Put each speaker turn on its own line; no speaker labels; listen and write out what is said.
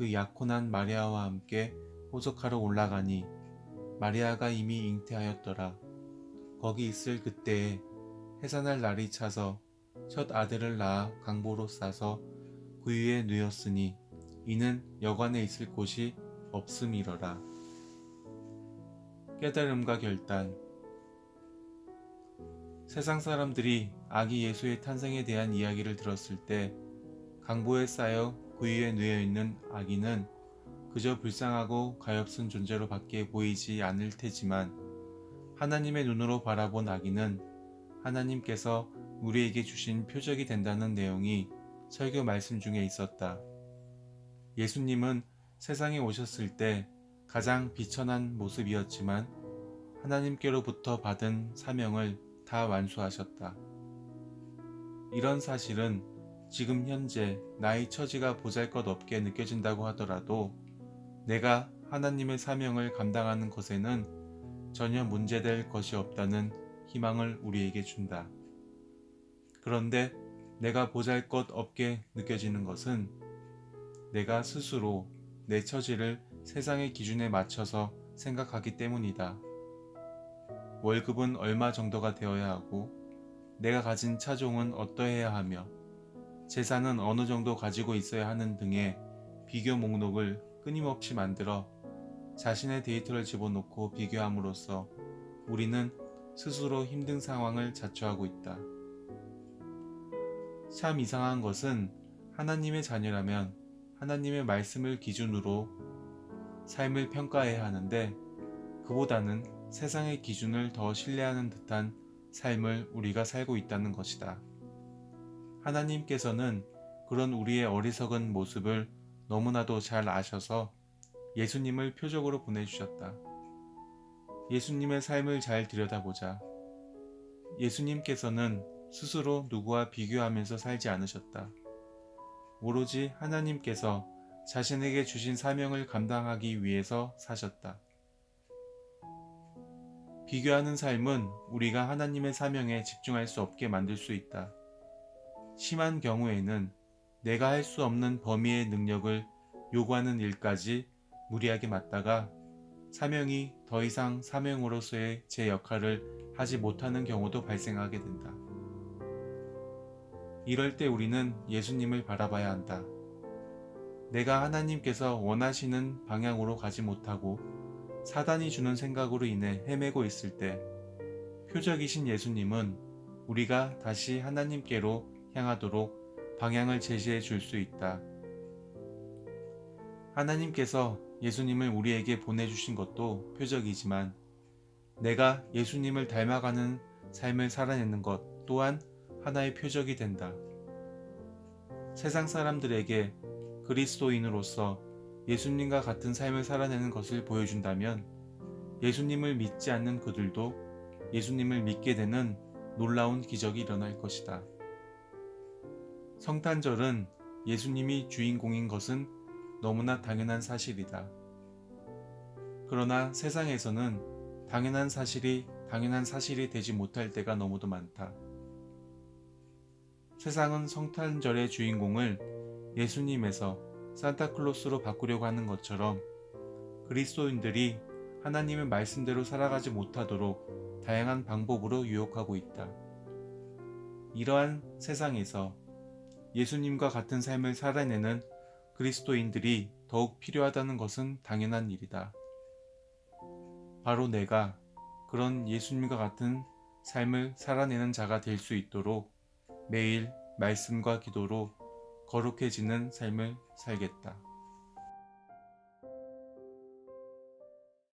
그 약혼한 마리아와 함께 호적하러 올라가니 마리아가 이미 잉태하였더라. 거기 있을 그때에 해산할 날이 차서 첫 아들을 낳아 강보로 싸서 그 위에 누였으니 이는 여관에 있을 곳이 없음이러라. 깨달음과 결단 세상 사람들이 아기 예수의 탄생에 대한 이야기를 들었을 때 강보에 쌓여 그 위에 누여 있는 아기는 그저 불쌍하고 가엾은 존재로 밖에 보이지 않을 테지만 하나님의 눈으로 바라본 아기는 하나님께서 우리에게 주신 표적이 된다는 내용이 설교 말씀 중에 있었다. 예수님은 세상에 오셨을 때 가장 비천한 모습이었지만 하나님께로부터 받은 사명을 다 완수하셨다. 이런 사실은 지금 현재 나의 처지가 보잘것 없게 느껴진다고 하더라도 내가 하나님의 사명을 감당하는 것에는 전혀 문제될 것이 없다는 희망을 우리에게 준다. 그런데 내가 보잘것 없게 느껴지는 것은 내가 스스로 내 처지를 세상의 기준에 맞춰서 생각하기 때문이다. 월급은 얼마 정도가 되어야 하고 내가 가진 차종은 어떠해야 하며 재산은 어느 정도 가지고 있어야 하는 등의 비교 목록을 끊임없이 만들어 자신의 데이터를 집어넣고 비교함으로써 우리는 스스로 힘든 상황을 자초하고 있다. 참 이상한 것은 하나님의 자녀라면 하나님의 말씀을 기준으로 삶을 평가해야 하는데 그보다는 세상의 기준을 더 신뢰하는 듯한 삶을 우리가 살고 있다는 것이다. 하나님께서는 그런 우리의 어리석은 모습을 너무나도 잘 아셔서 예수님을 표적으로 보내주셨다. 예수님의 삶을 잘 들여다보자. 예수님께서는 스스로 누구와 비교하면서 살지 않으셨다. 오로지 하나님께서 자신에게 주신 사명을 감당하기 위해서 사셨다. 비교하는 삶은 우리가 하나님의 사명에 집중할 수 없게 만들 수 있다. 심한 경우에는 내가 할 수 없는 범위의 능력을 요구하는 일까지 무리하게 맡다가 사명이 더 이상 사명으로서의 제 역할을 하지 못하는 경우도 발생하게 된다. 이럴 때 우리는 예수님을 바라봐야 한다. 내가 하나님께서 원하시는 방향으로 가지 못하고 사단이 주는 생각으로 인해 헤매고 있을 때 표적이신 예수님은 우리가 다시 하나님께로 향하도록 방향을 제시해 줄 수 있다. 하나님께서 예수님을 우리에게 보내주신 것도 표적이지만 내가 예수님을 닮아가는 삶을 살아내는 것 또한 하나의 표적이 된다. 세상 사람들에게 그리스도인으로서 예수님과 같은 삶을 살아내는 것을 보여준다면 예수님을 믿지 않는 그들도 예수님을 믿게 되는 놀라운 기적이 일어날 것이다. 성탄절은 예수님이 주인공인 것은 너무나 당연한 사실이다. 그러나 세상에서는 당연한 사실이 당연한 사실이 되지 못할 때가 너무도 많다. 세상은 성탄절의 주인공을 예수님에서 산타클로스로 바꾸려고 하는 것처럼 그리스도인들이 하나님의 말씀대로 살아가지 못하도록 다양한 방법으로 유혹하고 있다. 이러한 세상에서 예수님과 같은 삶을 살아내는 그리스도인들이 더욱 필요하다는 것은 당연한 일이다. 바로 내가 그런 예수님과 같은 삶을 살아내는 자가 될 수 있도록 매일 말씀과 기도로 거룩해지는 삶을 살겠다.